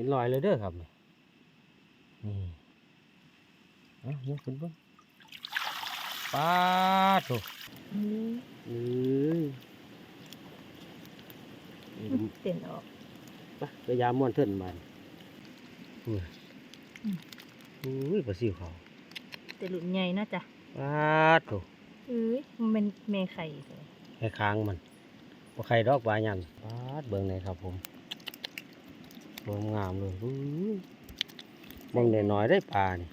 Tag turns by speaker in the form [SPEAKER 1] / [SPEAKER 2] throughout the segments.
[SPEAKER 1] ห็นรอยเลยเด้อครับ นี่นี่เอ้ายกขึ้นเบ้างป้าดโถ
[SPEAKER 2] อืม
[SPEAKER 1] เอ้ยนี่ก็
[SPEAKER 2] เต้นออก
[SPEAKER 1] ไปพยายามม้วนเทินมันอุ้ย
[SPEAKER 2] อืม
[SPEAKER 1] อุ้ยปลาซิวเขา
[SPEAKER 2] แต่หลุนใหญ่เนาะจ้ะ
[SPEAKER 1] ป้าดโถ
[SPEAKER 2] เอ้ยมันเป็นแม่ไข่เลย
[SPEAKER 1] ไอ้ค้างมันบ่ไข่ดอกปลาหยันปาดเบิ่งเลยครับผมรวม งามเลยอื้อมองน้อยๆได้ปลานี่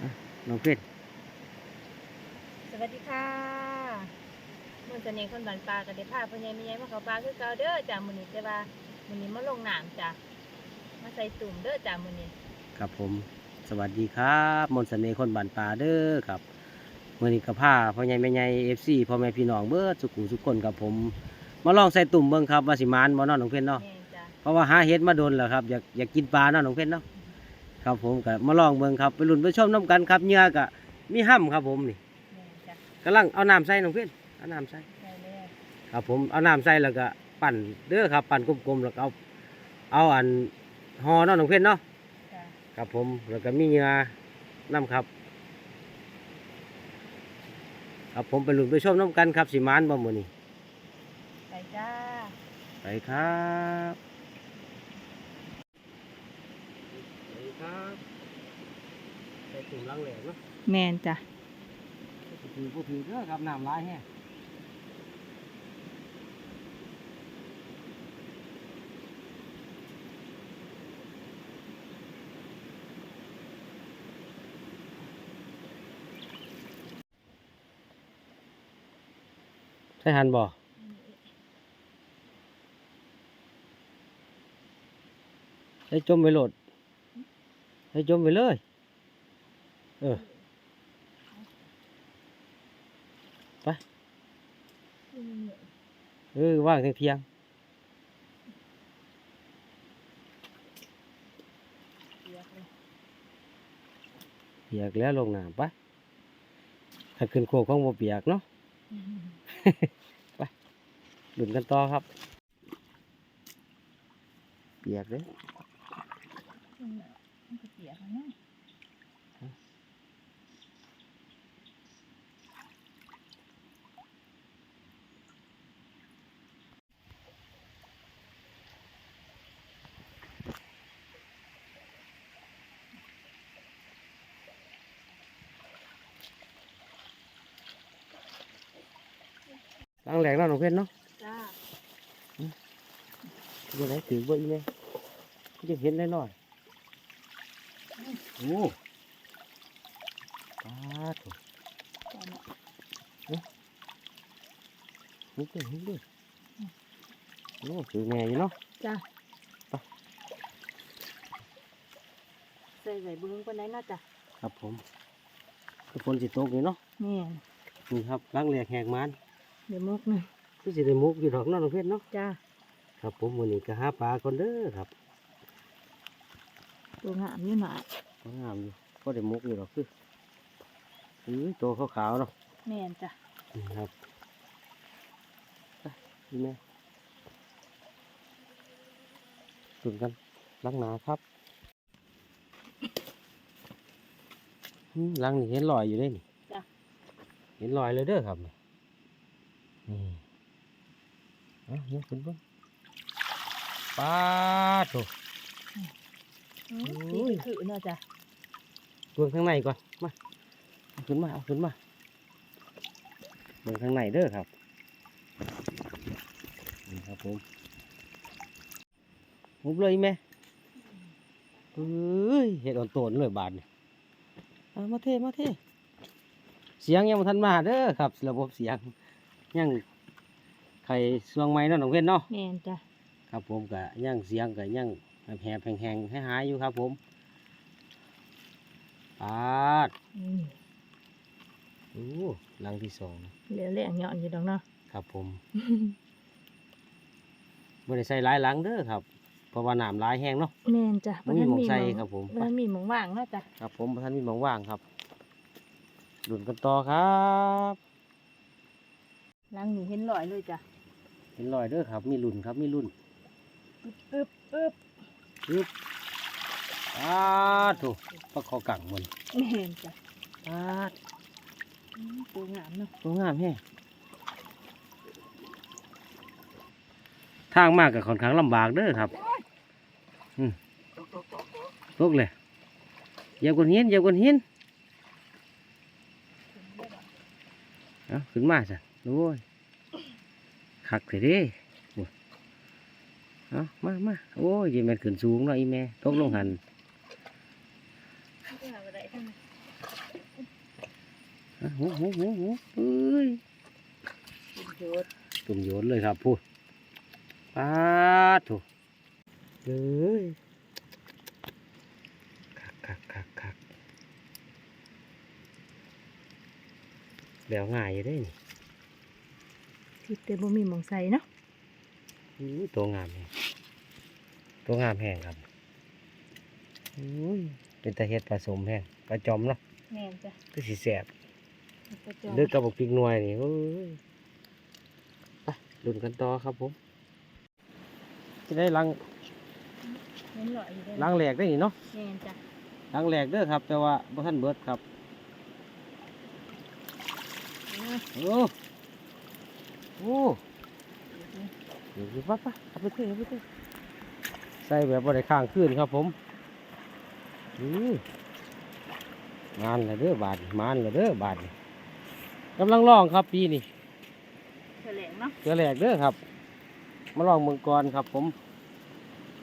[SPEAKER 1] อะน้องเพชร
[SPEAKER 2] สวัสดีค่ะมื่อจะเนคนบ้านปลากับเด็พาพ่อใหญ่แม่ใหญ่มาเขาปลาคือเก่าเด้อจ้ะมื้อนี้แต่ว่ามื้อนี้มาลงน้ำจ้ะมาใส่ตุ่มเด้อจ้ะมื้อนี้
[SPEAKER 1] ครับผม สวัสดีครับ มนต์เสน่ห์คนบ้านปลาเด้อครับมื่อนี้กับผ้าพ่อใหญ่แม่ใหญ่เอฟซีพ่อแม่พี่น้องเบิดสุขุสุขคนครับผม มาลองใส่ตุ่มเบิ่งครับว่าสิมานบ่เนาะน้องเพชรเนาะ
[SPEAKER 2] แม่นจ้ะ
[SPEAKER 1] เพราะว่าหาเห็ดมาโดนแล้วครับอยากอยากกินปลาเนาะน้องเพชรเนาะ ครับผมก็มาลองเบิ่งครับไปลุ้นไปชมน้กันครับเหงื่อก็มีห้ำครับผมนี่
[SPEAKER 2] แม่นจ้ะ
[SPEAKER 1] กำลังเอาน้ำใส่น้องเพชรเอาน้ำใส่
[SPEAKER 2] ใส่แล้ว
[SPEAKER 1] ครับผมเอาน้ำใส่แล้วก็ปั่นเด้อครับ ปั่นกลมๆแล้วก็เอาเอาอันห่อเนาะน้องเพชรเนาะ
[SPEAKER 2] จ้ะ
[SPEAKER 1] ครับผมแล้วก็มีเหงื่อน้ำครับครับผมไปลุ้นไปชมน้กันครับสิมานบ่มื้อนี้
[SPEAKER 2] ใส่ จ้า
[SPEAKER 1] ไปครับไปครับใส่ตุ่มล้างแหลกเนาะ
[SPEAKER 2] แม่นจ้ะ
[SPEAKER 1] ถือผู้ถือเด้อครับน้ำลายแห้งใช่หันบ่ ให้จมไปโหลด ให้จมไปเลย เออเออ ว่างเที่ยงเบียง
[SPEAKER 2] เปียก
[SPEAKER 1] แล้วลงน้ำปะถ้าขึ้นโคกของบ่เปียกเนาะดุนกันต่อครับ เปียกเลย งไงถือเบ่อีเนี่ยจะเห็นได้หน่อย โอ้ปาดโถ่
[SPEAKER 2] ก่อนเนาะ
[SPEAKER 1] หุบเลยหุบเลยโอ้ถือแม่อยู่เนาะ
[SPEAKER 2] จ้า
[SPEAKER 1] ไป
[SPEAKER 2] ใส่ไว้เบิ้งคนไหนเนาะจ้ะ
[SPEAKER 1] ครับผมคือฝนสิตกนี่เนาะ
[SPEAKER 2] แม่น
[SPEAKER 1] นี่ครับล้างแหลกแหกมัน
[SPEAKER 2] เดี๋ยวมุกหนึง
[SPEAKER 1] คือสิได้มุกอยู่ดอกเนาะน้องเพชรเนาะ
[SPEAKER 2] จ้า
[SPEAKER 1] ครับผมวันนี้ก็หาปลาก่อนเด้อครับ
[SPEAKER 2] ตัวงามอยู่หน่อย
[SPEAKER 1] ก็ งามอยู่ก็ได้มุกอยู่ดอกคืออือตัวขาวๆเนาะ
[SPEAKER 2] แม่นจ้ะ
[SPEAKER 1] นี่ครับไปนี่แม่ตุนกันล้างหนาครับอืมล้างนี่เห็นรอยอยู่ได้นี่
[SPEAKER 2] จ้ะ
[SPEAKER 1] เห็นรอยเลยเด้อครับนี่นี่เอะยกขึ้นเบ้างป้าดโถ
[SPEAKER 2] อืม
[SPEAKER 1] โอ้ย
[SPEAKER 2] สีคือเนาะจ้ะ
[SPEAKER 1] เบิ่งข้างในก่อนมาเอาขึ้นมาเอาขึ้นมาเบิ่งข้างในเด้อครับนี่ครับผมมุบเลยแม่เอ้ยเห็ดอ่อนโตนเลยบาดนี่เอามาเทมาเทเสียงยังบ่ทันมาเด้อครับ ระบบเสียงยังไข่สวงไม้เนาะน้องเพื่อนเนาะ
[SPEAKER 2] แม่นจ้ะ
[SPEAKER 1] ครับผมก็ยังเสียงก็ยังแหบๆแห้งๆให้หายๆอยู่ครับผม ปาด
[SPEAKER 2] อืม
[SPEAKER 1] โอ้หลังที่สอง
[SPEAKER 2] เหลือแรงหย่อนอยู่ดอกเนาะ
[SPEAKER 1] ครับผมไม่ได้ใส่หลายหลังเด้อครับ เพราะว่าน้ำหลายแห้งเนาะ
[SPEAKER 2] แม่นจ้ะ
[SPEAKER 1] บ่มีหม้องใส่ครับผม
[SPEAKER 2] มันมีหมองว่างเนาะจ้ะ
[SPEAKER 1] ครับผมท่านมีหมองว่างครับดุนกันต่อครับ
[SPEAKER 2] ล้างนี่เห็นรอยเลยจ้ะ
[SPEAKER 1] เห็นรอยเด้อครับ มีรุ่นครับ มีรุ่น
[SPEAKER 2] อึบอึบอึบ
[SPEAKER 1] ปึ๊บ อ้าถูกปลาคอกังมัน
[SPEAKER 2] แม่นจ้ะ
[SPEAKER 1] อ้า
[SPEAKER 2] อืมตัวงามเนาะ
[SPEAKER 1] ตัวงามแฮะทางมากกับค่อนข้างลำบากเด้อครับอืมตกเลยเหยียบก้อนหินเหยียบก้อนหินเอาขึ้นมาจ้ะโอ้ยขักเสียดิโอ้ยเอามามาโอ้ยยีแม่นขึ้นสูงเนาะอีแม่ตกลงหัน
[SPEAKER 2] ไม่หาอะไรทั้งนั้น
[SPEAKER 1] อะหูหูหูหูเอ้ยตุ่มโยนเลยครับพูดปาดถูกเลยคักคักคักคักแล้วง่ายอยู่ได้นี่
[SPEAKER 2] ทิศแต่บ่มีมองใส่เนาะ
[SPEAKER 1] อู้ตัวงามแฮงตัวงามแห้งครับอุ้ย เป็นตะเฮ็ดผสมแห้งปลาจอมเนาะ
[SPEAKER 2] แม่นจ้ะ
[SPEAKER 1] ก็สิแสบ
[SPEAKER 2] กระจอก
[SPEAKER 1] เลือกกระบอกพริกหน่วยนี่โอ้ยไปลุ้นกันต่อครับผมจะได้ลัง
[SPEAKER 2] เห็นหล่อยอยู่เด้อ
[SPEAKER 1] ลังแหลกได้นี่เนาะ
[SPEAKER 2] แม่นจ้ะ
[SPEAKER 1] ลังแหลกเด้อครับ แต่ว่าบ่ทันเบิดครับ
[SPEAKER 2] อืม
[SPEAKER 1] โอ้โอ้เดี๋ยวสิปั๊บปะเอาไปเทเอาไปเทใส่แบบบ่ได้ข้างขึ้นครับผมอื มานเลยเด้อบาดนี่มานเลยเด้อบาดนี่กำลังลองครับปีนี้
[SPEAKER 2] แถลงเนาะ
[SPEAKER 1] เจอแหลกเด้อครับ มาลองเมืองกรครับ ผม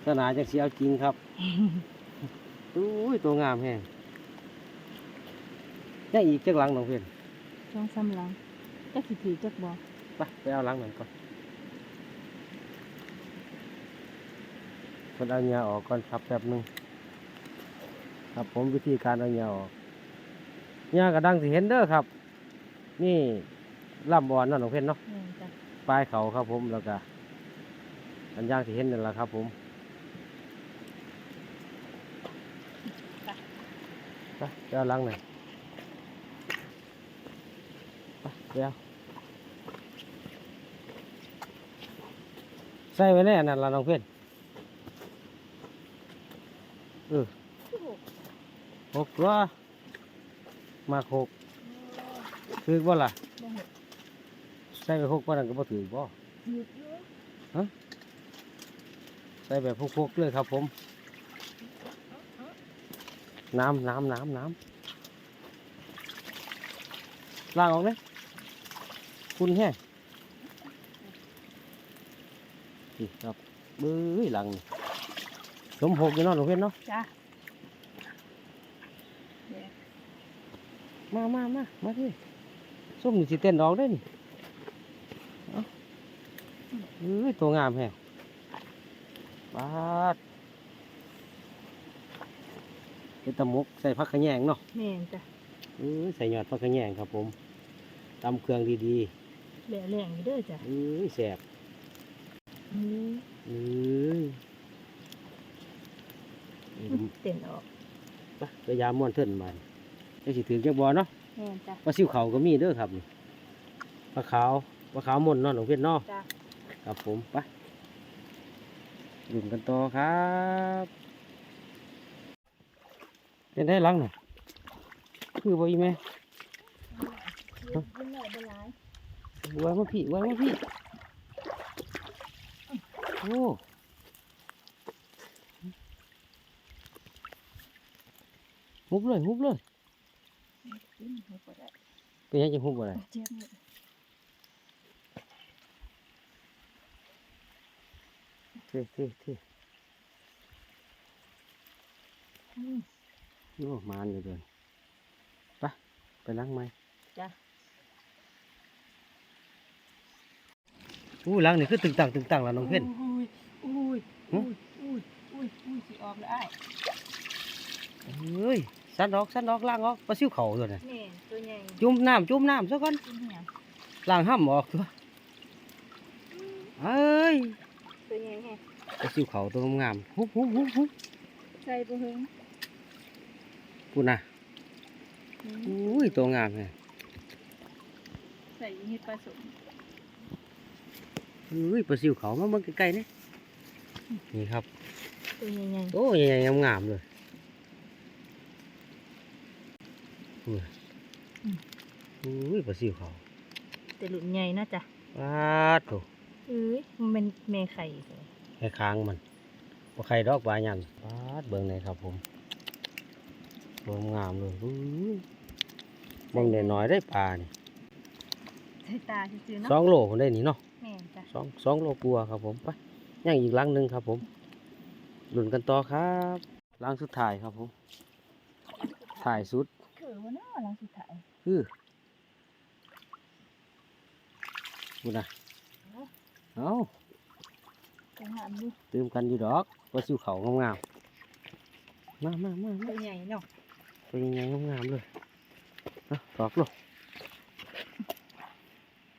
[SPEAKER 1] สนาจังสีเอาจริงครับอุ้ยตัวงามแฮงยังอีกจักหลังน้องเพื่อน
[SPEAKER 2] ช่องซ้ำหลังจักสิถือจักบ่
[SPEAKER 1] ไปไปเอาหลังหน่อยก่อนคนเอาเหงื่อออกก่อนครับแป๊บหนึง ครับ ผมวิธีการเอาเหงื่อออกเหงื่อกระดังสิเห็นเด้อครับ นี่ลำบอนเนาะน้องเพื่อนเนาะ
[SPEAKER 2] แม่นจ้ะ
[SPEAKER 1] ปลายเขาครับ ผมแล้วก็อันย่างที่เห็นนั่นแหละครับ ผมไปไปเอาลังหน่อยไปเดี๋ยวใส่ไว้แน่นั่นละน้องเพื่อนเออ หกตัวมาหกถือบ่ล่ะใส่ไปหกบ่นั่นก็บ่ถือบ่
[SPEAKER 2] หยุดอยู่
[SPEAKER 1] ใส่แบบพกๆเลยครับผม น้ำน้ำน้ำน้ำล้างออกเลยคุณแห้งนี่ครับเบื้อหลังสมหกอยู่เนาะหนูเพื่อนเนาะ
[SPEAKER 2] จ้ะ
[SPEAKER 1] มามามามาที่ส้มนี่สิเต้นดอกได้นี่เอาเอ้ยตัวงามแฮงบาดเป็นตะมุกใส่ผักขะแยงเนาะ
[SPEAKER 2] แม่นจ้ะ
[SPEAKER 1] เอ้ยใส่ยอดผักขะแยงครับผมตำเครื่องดี
[SPEAKER 2] แหล่แหลงอยู่เด้อจ้ะ
[SPEAKER 1] ๆเอ้ยแสบ
[SPEAKER 2] อืม
[SPEAKER 1] เอ้ยนี่ผม
[SPEAKER 2] เต้นออก
[SPEAKER 1] ไปพยายามม้วนเทินมา ได้สิถือจักบอเนาะ
[SPEAKER 2] แม่นจ้ะ
[SPEAKER 1] ปลาซิวเขาก็มีเด้อครับนี่ปลาขาวปลาขาวมนต์เนาะหลวงเพียนเนาะ
[SPEAKER 2] จ้ะ
[SPEAKER 1] ครับผมไปดื่มกันต่อครับเป็นได้หลังหน่อยคือบ่อีแม่
[SPEAKER 2] ยืนยืนหน่อยบ่หลาย
[SPEAKER 1] ไว้มาพี่ไว้มาพี่โอ้หุบเลยหุบเลย
[SPEAKER 2] อืมบ่ได้
[SPEAKER 1] เป็นยังจะหุบอะไร
[SPEAKER 2] เจ็บหมด
[SPEAKER 1] เท่เท่เท่
[SPEAKER 2] อืม
[SPEAKER 1] โอ้มานอยู่เดินไปไปล้างไหม
[SPEAKER 2] จ้ะ
[SPEAKER 1] อู้ล้างนี่คือตึงตังตึงตังแล้วน้องเพ่น
[SPEAKER 2] อุ้ยอุ้ย
[SPEAKER 1] หึ
[SPEAKER 2] อุ้ยอุ้ยอุ้ยอุ้ยสิออกแล้วอ้าย
[SPEAKER 1] เอ้ย สันดอกสันดอกล้างออกปลาซิวเขาตัวน่ะ
[SPEAKER 2] แม่นตัวใหญ่
[SPEAKER 1] จุ่มน้ำจุ่มน้ำซะก่อน
[SPEAKER 2] กินเหี่ย
[SPEAKER 1] ล้างห้ำออกตัวเอ้ย
[SPEAKER 2] ตัวใหญ่แฮะ
[SPEAKER 1] ปลาซิวเขาตัวงามๆหุบหุบหุบหุบ
[SPEAKER 2] ใส่บ่เฮิง
[SPEAKER 1] กูน่ะ
[SPEAKER 2] อืม
[SPEAKER 1] อุ้ยตัวงามแฮะ
[SPEAKER 2] ใส่เฮ็ดผสม
[SPEAKER 1] ออุ้ยปลาซิวเขามาเบิ่งใกล้ๆนี่นี่ครับ
[SPEAKER 2] ตัวใหญ่
[SPEAKER 1] โอ้ยใหญ่ๆงามๆเลย อุ้ยอุ้ยปลาซิวเขา
[SPEAKER 2] แต่หลุนใหญ่นะจ้ะ
[SPEAKER 1] ปาดโถ
[SPEAKER 2] เอ้ยมันเป็นแม่ไข่
[SPEAKER 1] ไอ้ค้างมันบ่ไข่ดอกปลาหยันปาดเบิ่งเลยครับผมเบิ่งงามเลยอุ้ยเบิ่งได้น้อยได้ปลาเนี่
[SPEAKER 2] ใส่ตาซื่อเนาะ
[SPEAKER 1] สองโลคนได้นี่เนาะ
[SPEAKER 2] แม่จ้ะ
[SPEAKER 1] สองสองโลกลัวครับผมไปย่างอีกลังหนึ่งครับผมหลุนกันต่อครับลังสุดท้ายครับผมถ่ายสุด
[SPEAKER 2] เนาะหลังสุดท้าย
[SPEAKER 1] คือบุนะเอา
[SPEAKER 2] ไปหามดู
[SPEAKER 1] ตื่มกันอยู่ดอกว่าสิวเขางามๆมามามามา
[SPEAKER 2] ตัวใหญ่เนาะ
[SPEAKER 1] เป็นยังไงงามๆเลยเอาตอกลง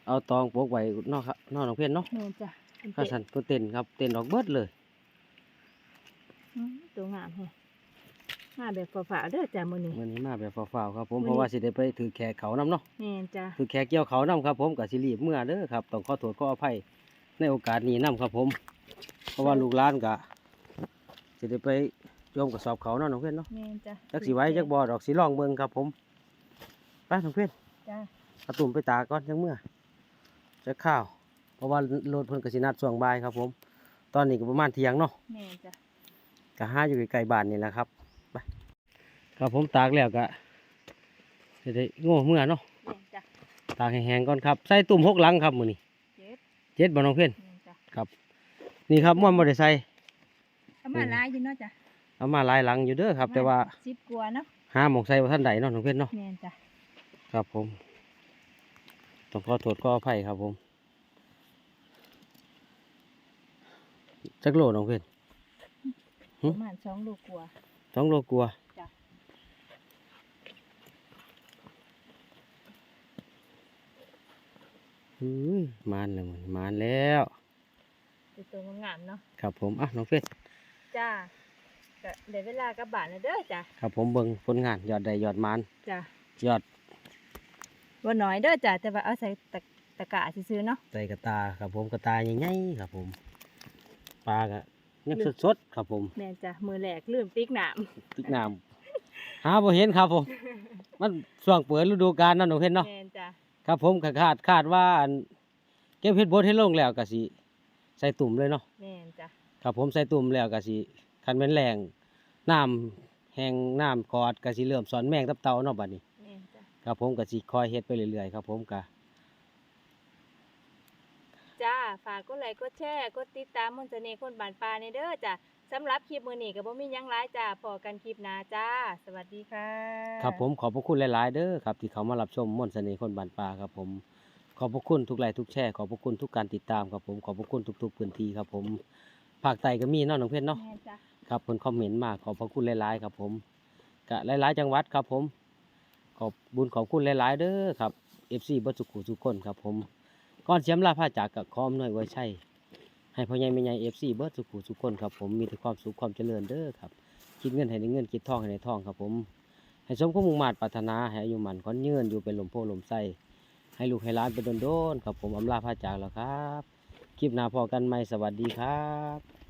[SPEAKER 1] เอาตองโปกไว้นอกครับนอกน้องเพี้ยนเนาะ
[SPEAKER 2] แม่นจ้ะเป็น
[SPEAKER 1] ข้า
[SPEAKER 2] เป็ด
[SPEAKER 1] สันเพื่อเต้นครับ เต้นดอกเบิดเลย
[SPEAKER 2] อืมตัวงามแฮะ มาแบบฝาๆเด้อจ้ะมื้อนี้
[SPEAKER 1] วันนี้มาแบบฟ้าวๆครับผม
[SPEAKER 2] มื้อนี้
[SPEAKER 1] เพราะว่าสิได้ไปถือแขกเขานํเนาะ
[SPEAKER 2] แม่นจ้ะ
[SPEAKER 1] ถือแขกเกี่ยวเขานํครับผมกับสิรีบเมื่อเด้อครับต้องขอโทษขออภัยในโอกาสนี้นํครับผม เพราะว่าลูกหลานกะสิได้ไปโยมกับสอบเขาเนาะน้องเพื่อนเนาะ
[SPEAKER 2] แม่นจ้ะ
[SPEAKER 1] จักสิไว้จักบ่ดอกสิลองเบิ่งครับผมไปน้องเพื่อน
[SPEAKER 2] จ้ะ
[SPEAKER 1] เอาตุ่มไปตากก่อนจังเมื่อจะข้าว เพราะว่ารถเพิ่นก็สินัดช่วงบ่ายครับผม ตอนนี้ก็ประมาณเที่ยงเนาะ
[SPEAKER 2] แม่นจ้ะ
[SPEAKER 1] ก็หาอยู่ใกล้ๆบ้านนี่แหละครับไป ครับผมตากแล้วก็จะได้โง่เมื่อเนาะ
[SPEAKER 2] แม่นจ้ะ
[SPEAKER 1] ตากให้แห้งก่อนครับใส่ตุ่มหกหลังครับมื้อนี้
[SPEAKER 2] เจ็บ
[SPEAKER 1] เจ็ดบ่น้องเพื่อน
[SPEAKER 2] แม่นจ้ะ
[SPEAKER 1] นี่ครับม่วนบ่ได้ใส่
[SPEAKER 2] เอามาหลายอยู่เนาะจ้ะ
[SPEAKER 1] เอามาหลายหลังอยู่เด้อครับ แต่ว่า
[SPEAKER 2] สิบกว่าเนาะ
[SPEAKER 1] หาหมองใส่บ่ทันใดเนาะน้องเพื่อนเนาะ
[SPEAKER 2] แม่นจ้ะ
[SPEAKER 1] ครับผมต้องขอโทษขออภัยครับผมจักโลน้องเพื่อน
[SPEAKER 2] ป
[SPEAKER 1] หึ
[SPEAKER 2] ระมาณสองโลกว่า
[SPEAKER 1] สองโลกลัวา
[SPEAKER 2] จ้ะ
[SPEAKER 1] อุ้ย มานแล้วมันมานแล้ว
[SPEAKER 2] เป็นตัวงามๆเนาะ
[SPEAKER 1] ครับผมอะน้องเพื่อน
[SPEAKER 2] จ้าก็เดี๋ยวเวลากลับบ้านแล้วเด้อจ้ะ
[SPEAKER 1] ครับผมเบิ่งผลงานยอดใดยอดมาน
[SPEAKER 2] จ้ะ
[SPEAKER 1] ยอด
[SPEAKER 2] ว่าน้อยเด้อจ้ะแต่ว่าเอาใส่ตะตะกร้าซื้อๆเนาะ
[SPEAKER 1] ใส่กระตาครับผมกระตาใหญ่ๆครับผมปลาก็ยังสดๆครับผม
[SPEAKER 2] แม่นจ้ะมือแหลกลืมติ๊กหนาม
[SPEAKER 1] ตึกน้ำหาบ่เห็นครับผมมันช่วงเปิดฤดูกาลเนาะน้องเห็นเนาะ
[SPEAKER 2] แม่นจ้ะ
[SPEAKER 1] ครับผมก็คาดคาดว่าอันเก็บเห็ดบดให้ลงแล้วก็สิใส่ตุ่มเลยเนาะ
[SPEAKER 2] แม่นจ้ะ
[SPEAKER 1] ครับผมใส่ตุ่มแล้วก็สิคันแม่นแรงน้ำแห้งน้ำกอดก็สิเริ่มสอนแมงตับเต่าเนาะบัดนี้
[SPEAKER 2] แม่นจ้ะ
[SPEAKER 1] ครับผมก็สิคอยเฮ็ดไปเรื่อยๆครับผมก็
[SPEAKER 2] จ้าฝากกดไลค์กดแชร์กดติดตามมนต์เสน่ห์คนบ้านป่าในเด้อจ้ะ สำหรับคลิปมื้อนี้ก็บ่มีหยังหลายจ้าพอกันคลิปหน้าจ้า สวัสดีค่ะ
[SPEAKER 1] ครับผมขอบพระคุณหลาย ๆ เด้อครับที่เขามารับชมม่วนเสน่ห์คนบ้านป่าครับผม ขอบพระคุณทุกไลค์ทุกแชร์ขอบพระคุณทุกการติดตามครับผมขอบพระคุณทุก ๆ พื้นที่ครับผมภาคใต้ก็มีเนาะน้องเพชรเนาะ
[SPEAKER 2] แม่นจ้ะ
[SPEAKER 1] ครับเพิ่นคอมเมนต์มาขอบพระคุณหลาย ๆ ครับผมกะหลาย ๆ จังหวัดครับผม ขอบบุญขอบคุณหลาย ๆ เด้อครับ FC เบ่สุขุสุขคนครับผมก่อนเสียมลาพาจากกับคอมหน่อยไว้ใช่ ให้พ่อใหญ่แม่ใหญ่ FC เบิดสุขุสุขคนครับผมมีแต่ความสุขความเจริญเด้อครับคิดเงินให้ในเงินคิดทองให้ในทองครับผม ให้สมความมุ่งมา่ปรารถนาให้อายุมันขอนยืนอยู่เป็นลมโพลมไส้ให้ลูกให้ล้านเป็นโดนๆครับผมอำลาพาจากแล้วครับ คลิปหน้าพอกันใหม่สวัสดีครับ